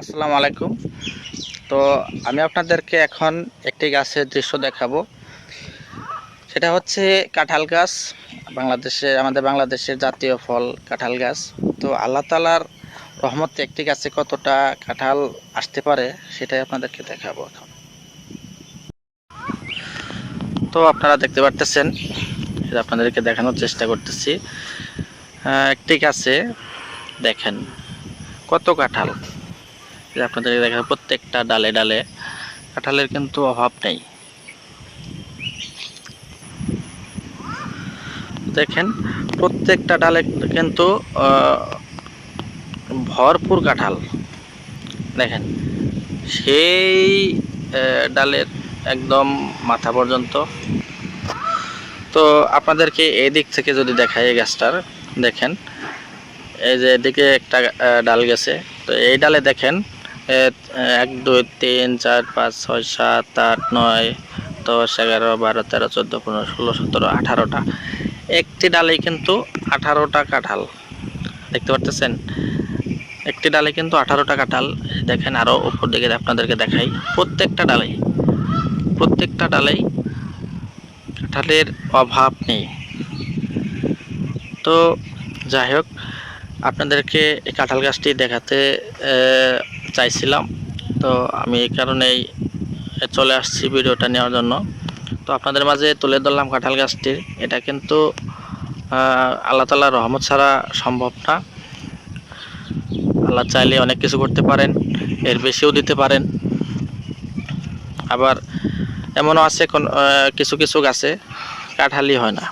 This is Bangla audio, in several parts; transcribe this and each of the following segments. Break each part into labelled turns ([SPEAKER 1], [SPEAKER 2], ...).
[SPEAKER 1] আসসালামু আলাইকুম তো আমি আপনাদেরকে এখন একটি গাছের দৃশ্য দেখাবো সেটা হচ্ছে কাঁঠাল গাছ বাংলাদেশে আমাদের বাংলাদেশের জাতীয় ফল কাঁঠাল গাছ তো আল্লাহ তালার রহমতে একটি গাছে কতটা কাঁঠাল আসতে পারে সেটাই আপনাদেরকে দেখাবো এখন তো আপনারা দেখতে পারতেছেন আপনাদেরকে দেখানোর চেষ্টা করতেছি একটি গাছে দেখেন কত কাঁঠাল আপনাদের দেখা প্রত্যেকটা ডালে ডালে কাঁঠালের কিন্তু অভাব নেই দেখেন প্রত্যেকটা ডালে কিন্তু ভরপুর কাঁঠাল দেখেন সেই ডালের একদম মাথা পর্যন্ত তো আপনাদেরকে এই দিক থেকে যদি দেখায় এই গাছটার দেখেন এই যে এদিকে একটা ডাল গেছে তো এই ডালে দেখেন এক দুই তিন চার পাঁচ ছয় সাত আট নয় দশ এগারো বারো তেরো চোদ্দো পনেরো ষোলো সতেরো আঠারোটা একটি ডালে কিন্তু আঠারোটা কাঁঠাল দেখতে পারতেছেন একটি ডালে কিন্তু আঠারোটা কাঁঠাল দেখেন আরও উপর দিকে আপনাদেরকে দেখাই প্রত্যেকটা ডালে প্রত্যেকটা ডালেই কাঁঠালের অভাব নেই তো যাই হোক আপনাদেরকে এই কাঁঠাল গাছটি দেখাতে চাইছিলাম তো আমি এই কারণেই চলে আসছি ভিডিওটা নেওয়ার জন্য তো আপনাদের মাঝে তুলে ধরলাম কাঁঠাল গাছটির এটা কিন্তু আল্লাহ তালা রহমত ছাড়া সম্ভব না আল্লাহ চাইলে অনেক কিছু করতে পারেন এর বেশিও দিতে পারেন আবার এমনও আছে কিছু কিছু গাছে কাঁঠালি হয় না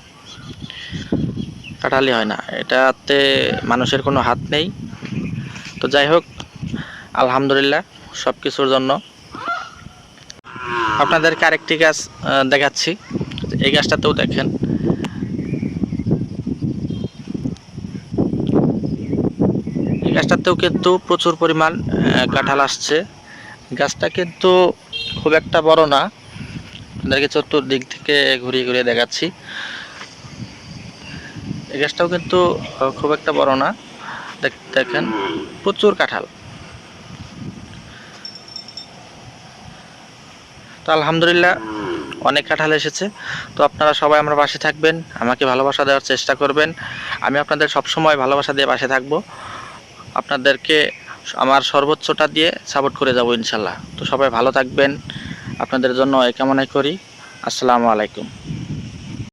[SPEAKER 1] কাঁঠালি হয় না এটাতে মানুষের কোনো হাত নেই তো যাই হোক আলহামদুলিল্লাহ সব কিছুর জন্য আপনাদেরকে আরেকটি গাছ দেখাচ্ছি এই গাছটাতেও দেখেন এই গাছটাতেও কিন্তু প্রচুর পরিমাণ কাঁঠাল আসছে গাছটা কিন্তু খুব একটা বড় না আপনাদেরকে চতুর্দিক থেকে ঘুরিয়ে ঘুরিয়ে দেখাচ্ছি এই গাছটাও কিন্তু খুব একটা বড় না দেখেন প্রচুর কাঁঠাল তো আলহামদুলিল্লাহ অনেক কাঁঠাল এসেছে তো আপনারা সবাই আমার পাশে থাকবেন আমাকে ভালোবাসা দেওয়ার চেষ্টা করবেন আমি আপনাদের সবসময় ভালোবাসা দিয়ে পাশে থাকবো আপনাদেরকে আমার সর্বোচ্চটা দিয়ে সাপোর্ট করে যাব ইনশাল্লাহ তো সবাই ভালো থাকবেন আপনাদের জন্য এ কামনাই করি আসসালামু আলাইকুম